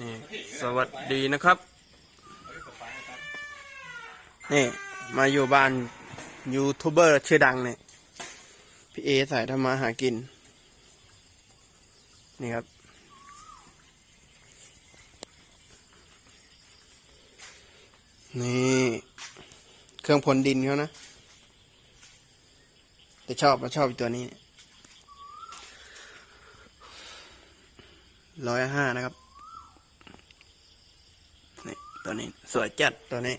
นี่สวัสดีนะครับ นี่ มาอยู่บ้านยูทูบเบอร์ชื่อดังเนี่ย พี่เอสายทำมาหากิน นี่ครับ นี่ เครื่องพลดินเขานะ แต่ชอบมาชอบอีกตัวนี้ร้อยห้านะครับ ตัวนี้ สวยจัดตัวนี้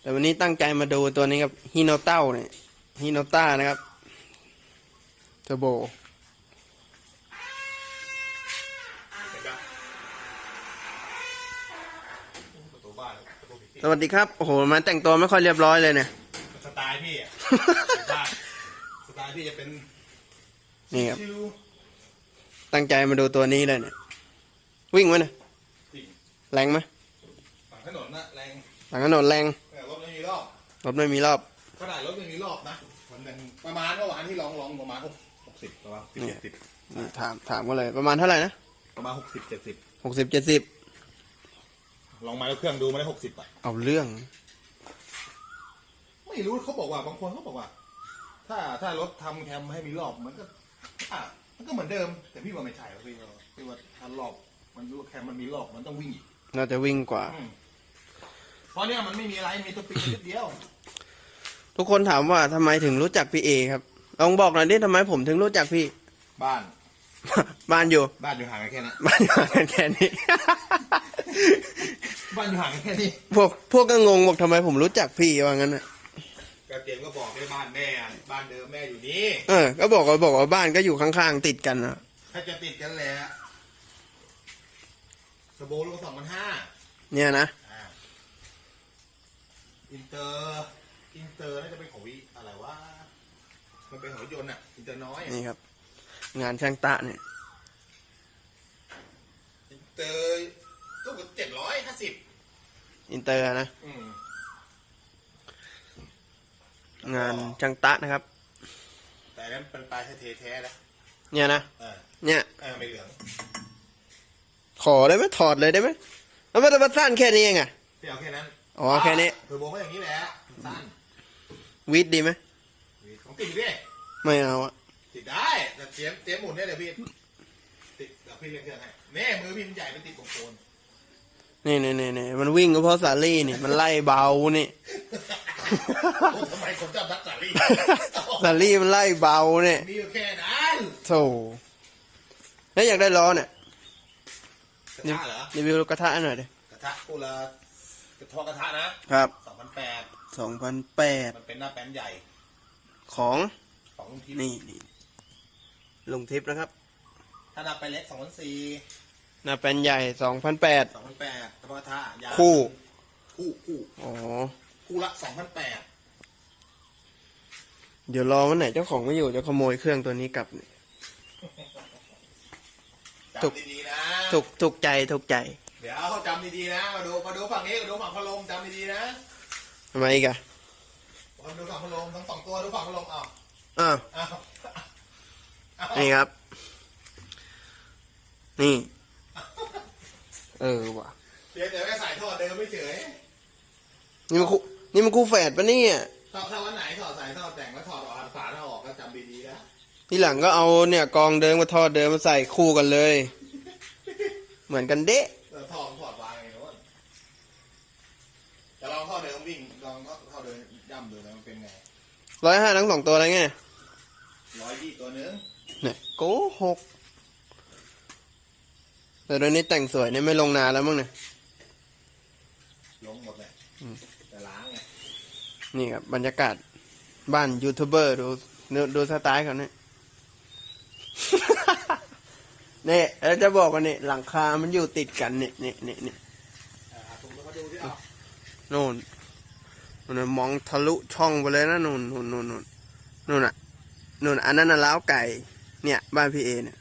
แต่วันนี้ตั้งใจมาดูตัวนี้ครับฮิโนเต้าเนี่ยฮิโนต้านะครับเทอร์โบประตูบ้านประตูผีสวัสดีครับ โอ้โห มาแต่งตัวไม่ค่อยเรียบร้อยเลยเนี่ย สไตล์พี่อะบ้านสไตล์พี่จะเป็น นี่ครับชิวตั้งใจมาดูตัวนี้เลยเนี่ย วิ่งไหมเนี่ยจริง แรงไหมฝั่งถนนนะแรงหลังถนนแรงแต่รถไม่มีรอบรถไม่มีรอบขนาดรถไม่มีรอบนะวันหนึ่งประมาณเมื่อวานที่ลองลองประมาณหกหกสิบประมาณสิบเนี่ยเจ็ดสิบนี่ถามถามกันเลยประมาณเท่าไหร่นะประมาณหกสิบเจ็ดสิบหกสิบเจ็ดสิบลองมาแล้วเครื่องดูมาได้หกสิบอะเอาเรื่อง ไม่รู้เขาบอกว่าบางคนเขาบอกว่า ถ้าถ้ารถทำแคมให้มีรอบมันก็อะมันก็เหมือนเดิม แต่พี่ว่าไม่ใช่หรอกพี่ว่าพี่ว่าถ้ารอบมันรู้แคมมันมีรอบมันต้องวิ่งอีก น่าจะวิ่งกว่าอืมเพราะเนี่ยมันไม่มีอะไรมีตัวปีกนิดเดียว ทุกคนถามว่าทำไมถึงรู้จักพี่เอครับลองบอกหน่อยดิทำไมผมถึงรู้จักพี่ บ้าน บ้านอยู่ บ้านอยู่ห่างกันแค่นั้นบ้านอยู่ห่างกันแค่นี้ บ้านอยู่ห่างกันแค่นี้พวกพวกก็งงบอกทำไมผมรู้จักพี่ว่างั้นน่ะก็เกมก็บอกด้วยบ้านแม่อะบ้านเดิมแม่อยู่นี่ เออ ก็บอกว่าบอกว่าบ้านก็อยู่ข้างๆติดกันนะถ้าจะติดกันแหละ สโบลูกสองพันห้าเนี่ยนะ อินเตอร์ อินเตอร์น่าจะเป็นของวิอะไรวะ มันเป็นของรถยนต์อะ อินเตอร์น้อยอะนี่ครับ งานช่างตะเนี่ย อินเตอร์ตู้เจ็ดร้อยห้าสิบอินเตอร์นะ อืมงานช่างตะนะครับ แต่อันนั้นเป็นปลายเทแท้ๆนะเนี่ยนะ เออเนี่ย เออไม่เหลือง ขอได้ไหมถอดเลยได้ไหมแล้วมันจะมาสั้นแค่นี้เองอะพี่เอาแค่นั้นอ๋อแค่นี้เทอร์โบก็อย่างนี้แหละสั้นวิดดีไหมของติดอยู่ดิไม่เอาอะติดได้แต่เสียมเสียมหมุนได้เลยพี่ติดเดี๋ยวพี่เรียกเครื่องให้แน่มือพี่มันใหญ่ไปติดของโคนนี่นี่นี่นี่มันวิ่งก็เพราะสาลี่นี่มันไล่เบานี่โอ้ทำไมคนจำนักสาลีสาลี่มันไล่เบาเนี่ยมีอยู่แค่นั้นโธ่แล้วอยากได้ล้อเนี่ย กระทะเหรอรีวิวกระทะหน่อยดิกระทะกูละกระทะกระทะนะครับสองพันแปดสองพันแปดมันเป็นหน้าแป้นใหญ่ ของของลุงทิพนี่นี่ลุงทิพย์นะครับ ถ้าหน้าแป้นเล็กสองพันสี่หน้าแปลนใหญ่สองพันแปดสองพันแปดกระทะยาวคู่ คู่คู่อ๋อคู่ละสองพันแปดเดี๋ยวรอวันไหนเจ้าของไม่อยู่จะขโมยเครื่องตัวนี้กลับเนี่ย ถูกจำดีๆนะถูกถูกใจถูกใจเดี๋ยวเขาจำดีๆนะ มาดูมาดูฝั่งนี้มาดูฝั่งพัดลมจำดีๆนะทำไมอีกอะมาดูฝั่งพัดลมทั้งสองตัวดูฝั่งพัดลมอ้าวอ้าวอ้าวอ้าวนี่ครับ นี่ เออว่ะเดี๋ยวเดี๋ยวแค่สายท่อเดิมไม่เฉยนี่มันคู่นี่มันคู่แฝดปะเนี่ยถ้าถ้าวันไหนถอดสายท่อแต่ ทีหลังก็เอาเนี่ยกองเดิมกับท่อเดิมมาใส่คู่กันเลย เหมือนกันเดะเออท่อมันถอดวางไงโน้นจะลองท่อเดิมวิ่งลองท่อเดิมย่ำดูนะมันเป็นไงร้อยห้าทั้งสองตัวอะไรเงี้ยร้อยยี่ตัวนึงเนี่ยโกหกแต่ตอนนี้แต่งสวยเนี่ยไม่ลงนานแล้วมั้งเนี่ยลงหมดเลยอืมแต่ล้างไงนี่ครับบรรยากาศบ้านยูทูบเบอร์ดูดูดูสไตล์เขาเนี่ย เนี่ยแล้วจะบอกว่าเนี่ยหลังคา มันอยู่ติดกันเนี่ยเนี่ยเนี่ยเนี่ยอ่าถุงแล้วมาดูที่เอานู่นมันนะมองทะลุช่องไปเลยนะนู่นนู่นนู่นนู่นนู่นอะนู่นอันนั้นน่ะล้าวไก่ เนี่ยบ้านพี่เอเนี่ย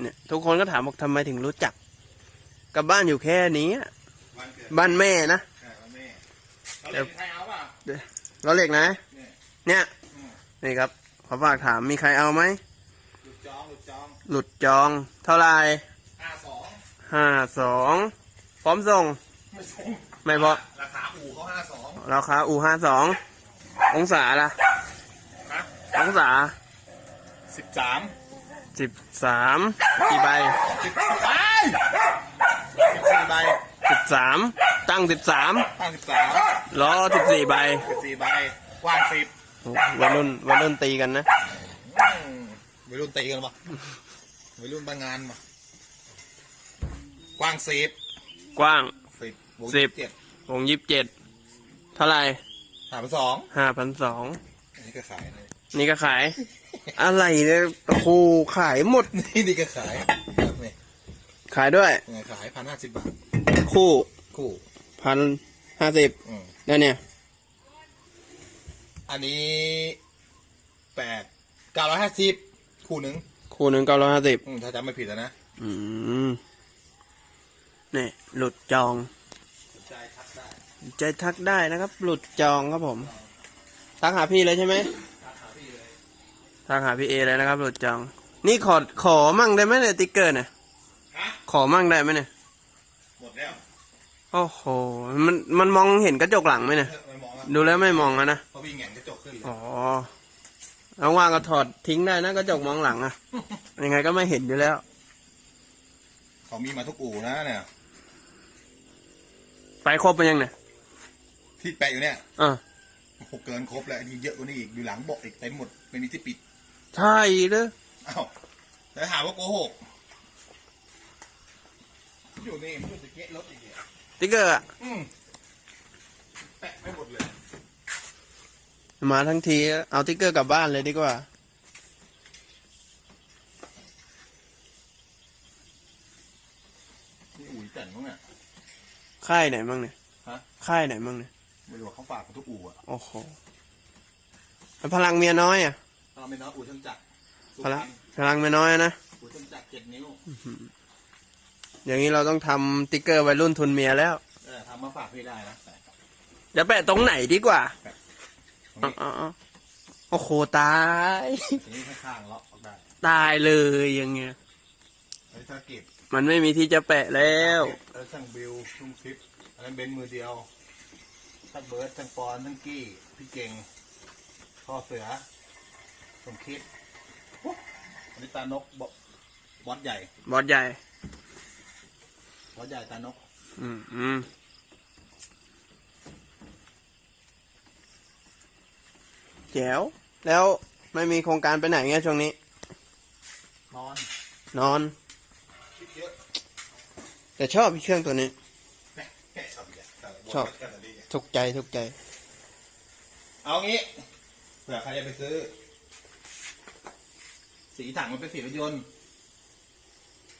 เนี่ยทุกคนก็ถามบอกทำไมถึงรู้จัก กับบ้านอยู่แค่นี้อะวันเกิดบ้านแม่นะอ่าวันแม่เราเล่นใครเอาป่ะล้อเหล็กนะ เนี่ยเนี่ยอืมนี่ครับขอฝากถามมีใครเอาไหม หลุดจองหลุดจองหลุดจอง เท่าไหร่ห้าสองห้าสองพร้อมส่ง ไม่ส่งไม่พอราคาอู่เขาห้าสองราคาอูห้าสององศาละนะองศาสิบสามสิบสามกี่ใบสิบไปสิบสี่ใบสิบสามตั้งสิบสามตั้งสิบสามล้อสิบสี่ใบสิบสี่ใบกว้างสิบโอ้วัยรุ่นวัยรุ่นตีกันนะอืม วัยรุ่นตีกันปะวัยรุ่นบางงานปะกว้างสิบกว้าง สิบวงสิบ เจ็ดวงยี่สิบเจ็ดเท่าไหร่สามสองห้าพันสองอันนี้ก็ขายเลยนี่ก็ขาย อะไรเนี่ยโอ้โหขายหมด นี่นี่ก็ขายครับนี่ขายด้วย ยังไงขายพันห้าสิบบาท คู่คู่ พันห้าสิบอืมแล้วเนี่ยอันนี้แปดเก้าร้อยห้าสิบ คู่หนึ่งคู่หนึ่งเก้าร้อยห้าสิบอืมถ้าจำไม่ผิดอะนะอืมนี่หลุดจองสนใจทักได้ใจทักได้นะครับ หลุดจองครับผม ทักหาพี่เลยใช่ไหมทักหาพี่เลยทักหาพี่เอเลยนะครับ หลุดจอง นี่ขอขอมั่งได้ไหมเนี่ยติ๊กเกอร์เนี่ยฮะขอมั่งได้ไหมเนี่ยหมดแล้วโอ้โหมันมันมองเห็นกระจกหลังไหมเนี่ยไม่มองอะดูแล้วไม่มองอะนะเพราะวิ่งแหงนกระจกขึ้นเลย อ๋อ เอาว่างก็ถอดทิ้งได้นะกระจกมองหลังอะยังไงก็ไม่เห็นอยู่แล้ว เขามีมาทุกอู่นะเนี่ย ไปครบไปยังเนี่ยที่แปะอยู่เนี่ยอ่าโอ้โหเกินครบแล้วอันนี้เยอะกว่านี้อีกอยู่หลังเบาะอีกเต็มหมดไม่มีที่ปิดใช่เลยอ้าวแล้วหาว่าโกหกอยู่นี่มันอยู่ตะเกียรถอีกเนี่ยติ๊กเกอร์อะอืมแปะไม่หมดเลย มาทั้งที เอาติ๊กเกอร์กลับบ้านเลยดีกว่า นี่อู่แต่นมั้งเนี่ย ค่ายไหนมั่งเนี่ย ฮะ ค่ายไหนมั่งเนี่ย ไม่รู้ว่าเขาฝากมาทุกอู่อะโอ้โหแล้วพลังเมียน้อยอะ ตอนไม่น้อยอู่ช่างจักรสุพพรลังรณพลังเมียน้อยนะ อู่ช่างจักรเจ็ดนิ้ว อย่างนี้เราต้องทำติ๊กเกอร์วัยรุ่นทุนเมียแล้ว เออทำมาฝากพี่ได้นะแต่เดี๋ยวแปะตรงไหนดีกว่าตรง อ๋อนี้อ๋ออ๋อโอ้โหตายตรงนี้ข้างๆเลาะออกได้ตายเลยอย่างเงี้ย ไอ้ถ้าเก็บมันไม่มีที่จะแปะแล้ว เออช่างบิวชุ่มคลิปอันนั้นเบนซ์มือเดียวช่างเบิร์ดช่างปอนช่างกี้ พี่เก่งพ่อเสือสมคิดโอ้อันนี้ตานกบบอสใหญ่บอสใหญ่ บอสใหญ่ตานก อืมอืม แจ๋วแล้วไม่มีโครงการไปไหนไงช่วงนี้ นอนนอน คิดเยอะแต่ชอบเครื่องตัวนี้ แม่แม่ชอบอีกแล้วแต่ชอบ แค่ตอนนี้ไงทุกใจทุกใจ เอางี้เผื่อใครจะไปซื้อ สีถังมันเป็นสีรถยนต์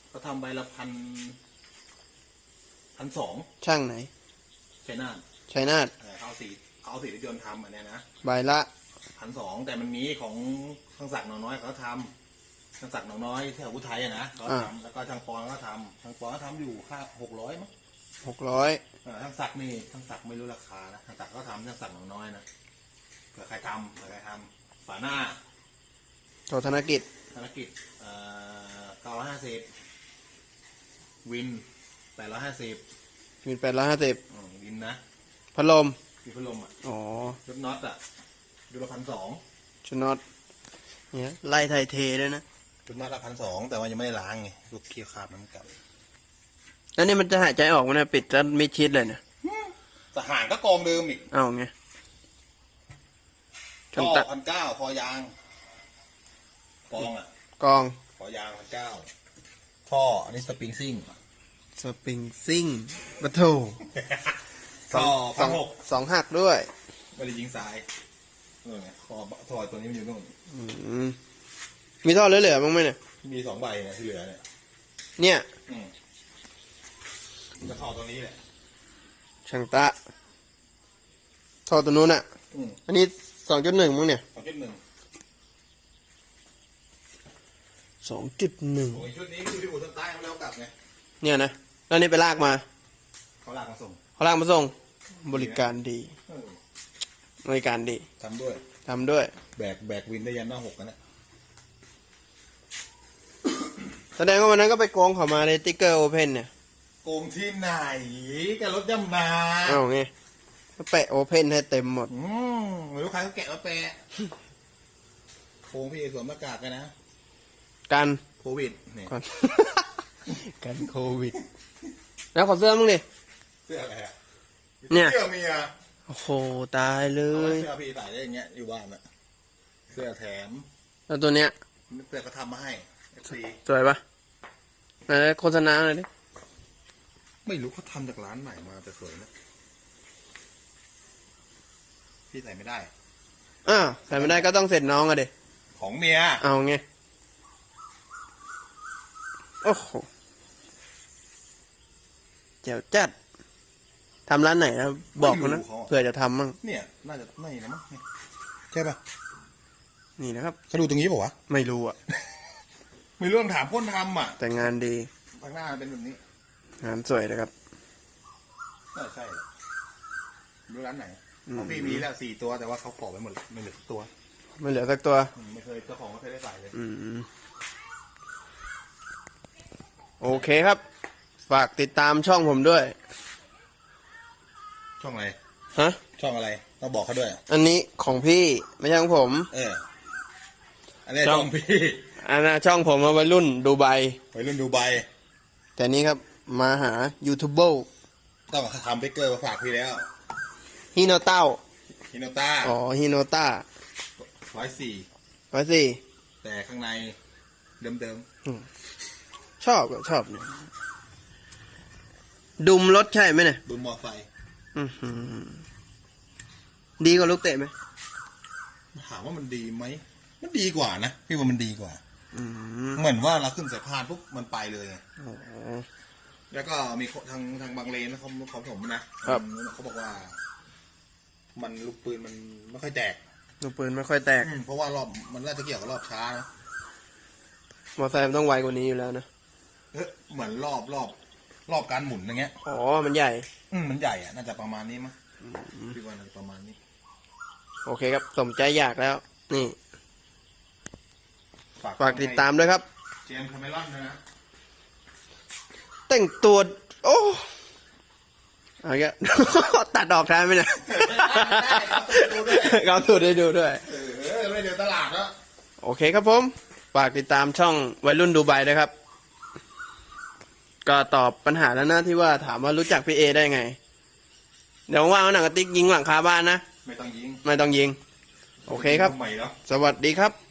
เขาทำใบละพันพันสองช่างไหน ใช่น่านชัยนาทเออเขาเอาสีเขาเอาสีรถยนต์ทำอันเนี้ยนะ ใบละ พันสองแต่มันมีของช่างศักดิ์หนองน้อยเขาทำช่างศักดิ์หนองน้อยแถวอุทัยอะนะเขาทำแล้วก็ช่างปอนก็ทำช่างปอนก็ทำอยู่ค่าหกร้อยมั้งหกร้อยเออช่างศักดิ์นี่ช่างศักดิ์ไม่รู้ราคานะช่างศักดิ์ก็ทำช่างศักดิ์หนองน้อยนะเผื่อใครทำเผื่อใครทำฝาหน้าโทธนกิจธนกิจเอ่อเก้าร้อยห้าสิบวินแปดร้อยห้าสิบมีแปดร้อยห้าสิบวินนะพัดลมมีพัดลมอะอ๋อรถน็อตอะ ดูละพันสองชุดน็อตเนี่ยไล่ไทยเทด้วยนะรถน็อตละพันสองแต่ว่ายังไม่ได้ล้างไงลูกเคี่ยวคราบมันเก่าแล้วนี่มันจะหายใจออกไหมเนะปิดแล้วมิดชิดเลยเนี่ยสหารก็กองเดิมอีกเอาไงท่ช่างอตะพันเก้าคอยางกองอะกองคอยางพันเก้าท่ออันนี้สปริงซิ่งสปริงซิ่งบัตโถท่อสพัอนงหกสองหักด้วยไม่ได้ยิงสาย เออไงคอท่อตัวนี้มันอยู่นู่น อืมมีท่อเหลือๆบ้างไหมเนี่ย มีสองใบเนี่ยที่เหลือเนี่ยเนี่ยอืมจะท่อตัวนี้แหละ ช่างตะท่อตัวนู้นอะ อืมอันนี้สองจุดหนึ่งมั้งเนี่ยสองจุดหนึ่งสองจุดหนึ่งโอ้ยชุดนี้คือที่อู่ทางใต้เขาแล้วกลับไงเนี่ยนะแล้วนี่ไปลากมาเขาลากมาส่งเขาลากมาส่งบริการดี เออ บริการดีทำด้วย ทำด้วย แบกแบกวินได้ยันหน้าหกกันนะแสดงว่าวันนั้นก็ไปโกงเขามาในติ๊กเกอร์โอเพนเนี่ยโกงที่ไหนกับรถย่ำนาเอาไงก็แปะโอเพนให้เต็มหมด อืมไม่รู้ใครเขาแกะมาแปะโค้งพี่เอสวมหน้ากากกันนะกันโควิดเนี่ยก่อน กันโควิด แล้วขอเสื้อมึงดิเสื้ออะไรอะเนี่ย เสื้อเมีย โอ้โหตายเลเอาไว้ยเสื้อพี่ใส่ได้อย่างเงี้ยอยู่บ้านอะเสื้อแถมแล้วตัวเนี้ย เสื้อก็ทำมาให้ฟรีสวยปะไหนโฆษณาหน่อยดิไม่รู้เขาทำจากร้านไหนมาแต่สวยนะพี่ใส่ไม่ได้ อ้าวใส่ไม่ได้ก็ต้องเสร็จน้องอะเด็ของเมียเอาไงโอ้โหเจ๋วจัด ทำร้านไหนนะบอกเขานะเผื่อจะทำมั่งเนี่ย น่าจะไม่นะมั้งเนี่ยใช่ปะนี่นะครับ เขาดูตรงนี้ป่าวะไม่รู้อะไม่รู้ต้องถามคนทำอะแต่งานดีข้างหน้ามันเป็นแบบนี้งานสวยนะครับ น่าใช่แหละไม่รู้ร้านไหนอืมของพี่มีแล้วสี่ตัวแต่ว่าเขาขอไว้หมดเลยไม่เหลือสักตัวไม่เหลือสักตัว อืมไม่เคยเจ้าของไม่เคยได้ใส่เลย อืมโอเคครับ ฝากติดตามช่องผมด้วย ช่องอะไร ฮะ ช่องอะไรต้องบอกเขาด้วย อันนี้ของพี่ไม่ใช่ของผม เออ อันนี้ช่องช่องพี่อันน่ะช่องผมมาวัยรุ่นดูไบวัยรุ่นดูไบแต่นี้ครับมาหายูทูบเบอร์ต้องทำเบเกอร์มาฝากพี่แล้วฮิโนเต้าฮิโนต้าอ๋อฮิโนต้าร้อยสี่ร้อยสี่แต่ข้างในเดิมชอบอะชอบเนี่ยดุมรถใช่ไหมเนี่ยๆดูมอไซค์อื้อหือ ดีกว่าลูกเตะไหมถามว่ามันดีไหม มันดีกว่านะ พี่ว่ามันดีกว่าอืมเหมือนว่าเราขึ้นสายพานปุ๊บมันไปเลยไงอ๋อแล้วก็มีคนทางทางบางเลนเขาเขาผมนะครับอืมเขาบอกว่า มันลูกปืนมันไม่ค่อยแตก ลูกปืนไม่ค่อยแตกอืมเพราะว่ารอบมันน่าจะเกี่ยวกับรอบช้านะมอไซค์มันต้องไวกว่านี้อยู่แล้วนะเอ๊ะเหมือนรอบรอบ รอบการหมุนอย่างเงี้ย อ๋อ มันใหญ่ อืมมันใหญ่อะน่าจะประมาณนี้มั้งพี่ว่าน่าจะประมาณนี้ โอเคครับ สมใจอยากแล้ว นี่ฝากติดตามด้วยครับ เจมส์คาเมรอนด้วยนะ แต่งตัว โอ้เอาแกตัดออกได้ไหมเนี่ยเขาสูดให้ดูด้วย เออไม่เดินตลาดแล้วโอเคครับผม ฝากติดตามช่องวัยรุ่นดูไบนะครับ ก็ตอบปัญหาแล้วนะที่ว่าถามว่ารู้จักพี่เอได้ไง เดี๋ยวว่างๆเอาหนังกระติกยิงหลังคาบ้านนะ ไม่ต้องยิงไม่ต้องยิง โอเคครับ ทำไมเนาะ สวัสดีครับ